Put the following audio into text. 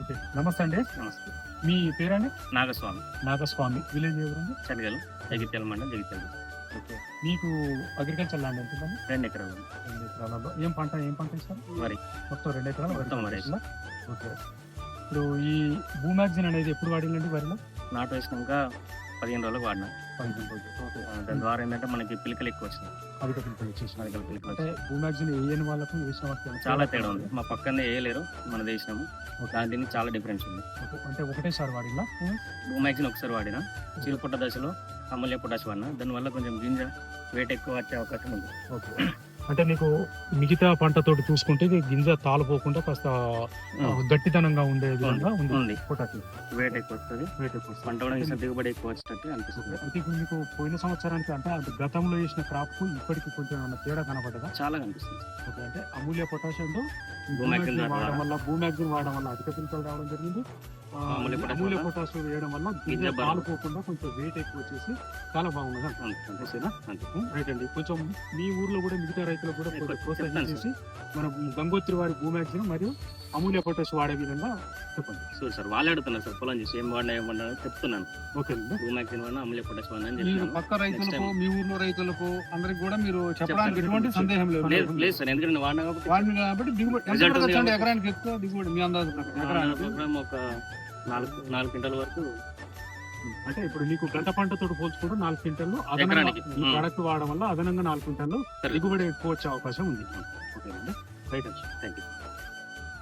Okay నమస్తే అండి. నమస్తే. మీ పేరండి? నాగస్వామి. నాగస్వామి. విలేజ్ ఎవరండి? చనిగలు జగిత్యాల మండలం జగిత్యాల ఓకే. మీకు అగ్రికల్చర్ ల్యాండ్ ఎంత ఉందండి? రెండు ఎకరాలు రెండు ఎకరాలలో ఏం పంట ఏం పంట ఇస్తారు వరి. మొత్తం రెండు ఎకరాలు? మొత్తం వరి వేస్తుందా? ఓకే. ఇప్పుడు ఈ భూమాక్సిన్ అనేది ఎప్పుడు వాడిందండి వరిలో? నాటు వేసినాక పదిహేను రోజులకు వాడినా. దాని ద్వారా ఏంటంటే మనకి పిలికలు ఎక్కువ వచ్చినాయి. అధిక పిలుపులు వచ్చేసి అధిక పిలికలు అంటే వచ్చినాయి. భూమాక్సిన్ వేయని వాళ్ళకు వేసిన వాళ్ళకి ఏమైనా చాలా తేడా ఉంది. మా పక్కనే వేయలేరు మన వేసినాము. దాని దీనికి చాలా డిఫరెన్స్ ఉంది. అంటే ఒకటేసారి వాడిలా? భూమాక్సిన్ ఒకసారి వాడినా. చీలపుట్ట దశలో అమూల్య పొటాష్ వాడినా. దానివల్ల కొంచెం గింజ వెయిట్ ఎక్కువ వచ్చే అవకాశం ఉంది. ఓకే. అంటే నీకు మిగతా పంటతోటి చూసుకుంటే ఇది గింజ తాలిపోకుండా కాస్త గట్టితనంగా ఉండే విధంగా ఉంది. వెయిట్ ఎక్కువ వస్తుంది. ఎక్కువ. పంట కూడా ఇంకా దిగుబడి ఎక్కువ వచ్చేటట్టు అనిపిస్తుంది. ఇప్పుడు మీకు పోయిన సంవత్సరానికి అంటే గతంలో వేసిన క్రాప్కు ఇప్పటికి కొంచెం తేడా కనపడ్డదా చాలా కనిపిస్తుంది. ఓకే. అంటే అమూల్య పొటాషియం వాడడం వల్ల. భూమాక్సిన్ వాడడం వల్ల అధిక పిలుపులు రావడం జరిగింది. అమూల్య పొటాష్ వేయడం వల్ల గింజ బలం. పాలుపోకుండా కొంచెం వెయిట్ ఎక్కువ వచ్చేసి చాలా బాగున్నది రైట్ అండి. కొంచెం మీ ఊర్లో కూడా మిగతా రైతులకు కూడా ప్రోత్సహించేసి చెప్తాను మన గంగోత్రి వారి భూమాక్సిన్ మరియు అమూల్య పొటాష్ వాడే విధంగా చెప్పండి. చూడు సార్ వాళ్ళు అడుగుతున్నారు సార్ పొలం చేసి ఏం వాడినా ఏం వాడినా చెప్తున్నాను. ఓకే అండి. భూమాక్సిన్ వాడినా అమూల్య పొటాష్ వాడినా మీరు పక్క రైతులకు. మీ ఊర్లో రైతులకు అందరికి కూడా మీరు చెప్పడానికి. ఎటువంటి సందేహం లేదు. లేదు సార్ ఎందుకంటే వాడినా కాబట్టి వాడిని కాబట్టి దిగుబడి. ఎకరానికి ఎక్కువ దిగుబడి మీ అందాజు ప్రకారం ఒక నాలుగు నాలుగు క్వింటాల వరకు. అంటే ఇప్పుడు నీకు గంట పంటతో పోల్చుకుంటూ నాలుగు క్వింటల్లు అదనంగా. ఈ. ప్రోడక్ట్ వాడడం వల్ల అదనంగా నాలుగు క్వింటల్లు. దిగుబడి ఎక్కువ వచ్చే అవకాశం ఉంది. ఓకే అండి రైట్ అండి. Thank you